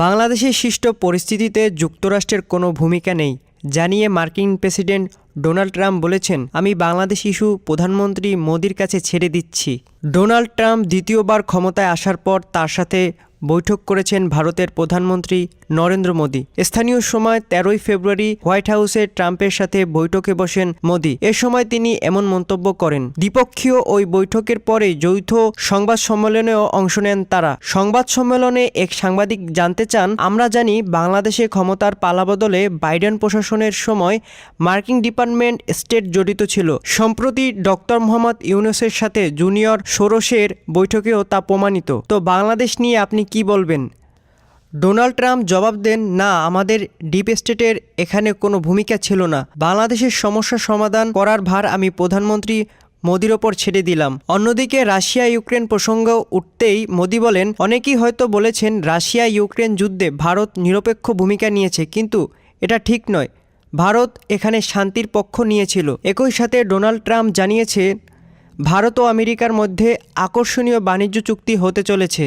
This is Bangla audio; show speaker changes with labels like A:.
A: বাংলাদেশের সৃষ্ট পরিস্থিতিতে যুক্তরাষ্ট্রের কোনো ভূমিকা নেই, জানিয়ে মার্কিন প্রেসিডেন্ট ডোনাল্ড ট্রাম্প বলেছেন, আমি বাংলাদেশ ইস্যু প্রধানমন্ত্রী মোদির কাছে ছেড়ে দিচ্ছি। ডোনাল্ড ট্রাম্প দ্বিতীয়বার ক্ষমতায় আসার পর তার সাথে বৈঠক করেছেন ভারতের প্রধানমন্ত্রী নরেন্দ্র মোদী। স্থানীয় সময় তেরোই ফেব্রুয়ারি হোয়াইট হাউসে ট্রাম্পের সাথে বৈঠকে বসেন মোদী। এ সময় তিনি এমন মন্তব্য করেন, দ্বিপক্ষীয় ওই বৈঠকের পরে যৌথ সংবাদ সম্মেলনেও অংশ নেন তারা। সংবাদ সম্মেলনে এক সাংবাদিক জানতে চান, আমরা জানি বাংলাদেশে ক্ষমতার পালাবদলে বাইডেন প্রশাসনের সময় মার্কিন ডিপার্টমেন্ট স্টেট জড়িত ছিল। সম্প্রতি ডক্টর মোহাম্মদ ইউনুসের সাথে জুনিয়র সোরসের বৈঠকেও তা প্রমাণিত। তো বাংলাদেশ নিয়ে আপনি কি বলবেন? ডোনাল্ড ট্রাম্প জবাব দেন, না, আমাদের ডিপ স্টেটের এখানে কোনো ভূমিকা ছিল না। বাংলাদেশের সমস্যা সমাধান করার ভার আমি প্রধানমন্ত্রী মোদির ওপর ছেড়ে দিলাম। অন্যদিকে রাশিয়া ইউক্রেন প্রসঙ্গ উঠতেই মোদি বলেন, অনেকেই হয়তো বলেছেন রাশিয়া ইউক্রেন যুদ্ধে ভারত নিরপেক্ষ ভূমিকা নিয়েছে, কিন্তু এটা ঠিক নয়। ভারত এখানে শান্তির পক্ষ নিয়েছিল। একই সাথে ডোনাল্ড ট্রাম্প জানিয়েছে ভারত ও আমেরিকার মধ্যে আকর্ষণীয় বাণিজ্য চুক্তি হতে চলেছে।